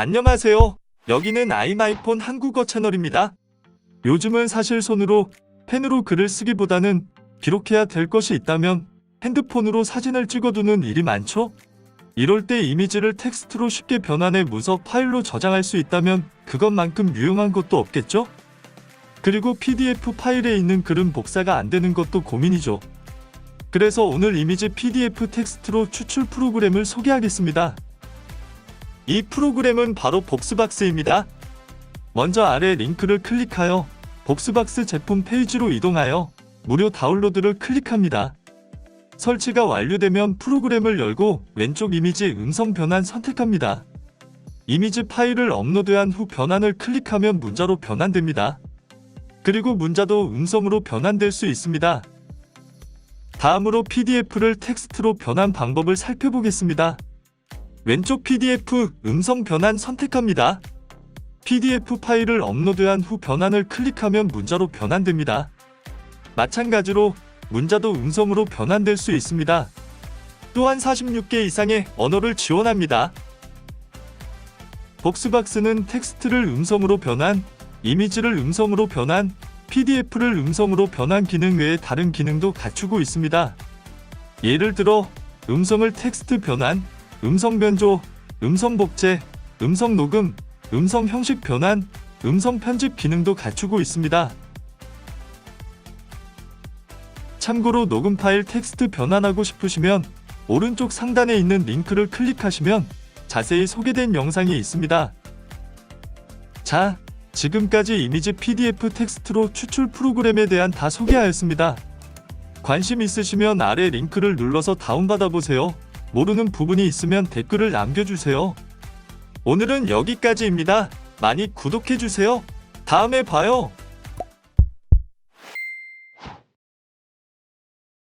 안녕하세요. 여기는 아이마이폰 한국어 채널입니다. 요즘은 사실 손으로 펜으로 글을 쓰기보다는 기록해야 될 것이 있다면 핸드폰으로 사진을 찍어두는 일이 많죠? 이럴 때 이미지를 텍스트로 쉽게 변환해 문서 파일로 저장할 수 있다면 그것만큼 유용한 것도 없겠죠? 그리고 PDF 파일에 있는 글은 복사가 안 되는 것도 고민이죠. 그래서 오늘 이미지 PDF 텍스트로 추출 프로그램을 소개하겠습니다. 이 프로그램은 바로 복스박스입니다. 먼저 아래 링크를 클릭하여 복스박스 제품 페이지로 이동하여 무료 다운로드를 클릭합니다. 설치가 완료되면 프로그램을 열고 왼쪽 이미지 음성 변환 선택합니다. 이미지 파일을 업로드한 후 변환을 클릭하면 문자로 변환됩니다. 그리고 문자도 음성으로 변환될 수 있습니다. 다음으로 PDF를 텍스트로 변환 방법을 살펴보겠습니다. 왼쪽 PDF 음성 변환 선택합니다. PDF 파일을 업로드한 후 변환을 클릭하면 문자로 변환됩니다. 마찬가지로 문자도 음성으로 변환될 수 있습니다. 또한 46개 이상의 언어를 지원합니다. 복스박스는 텍스트를 음성으로 변환, 이미지를 음성으로 변환, PDF를 음성으로 변환 기능 외에 다른 기능도 갖추고 있습니다. 예를 들어 음성을 텍스트 변환, 음성 변조, 음성 복제, 음성 녹음, 음성 형식 변환, 음성 편집 기능도 갖추고 있습니다. 참고로 녹음 파일 텍스트 변환하고 싶으시면 오른쪽 상단에 있는 링크를 클릭하시면 자세히 소개된 영상이 있습니다. 자, 지금까지 이미지 PDF 텍스트로 추출 프로그램에 대한 다 소개하였습니다. 관심 있으시면 아래 링크를 눌러서 다운받아 보세요. 모르는 부분이 있으면 댓글을 남겨주세요. 오늘은 여기까지입니다. 많이 구독해주세요. 다음에 봐요.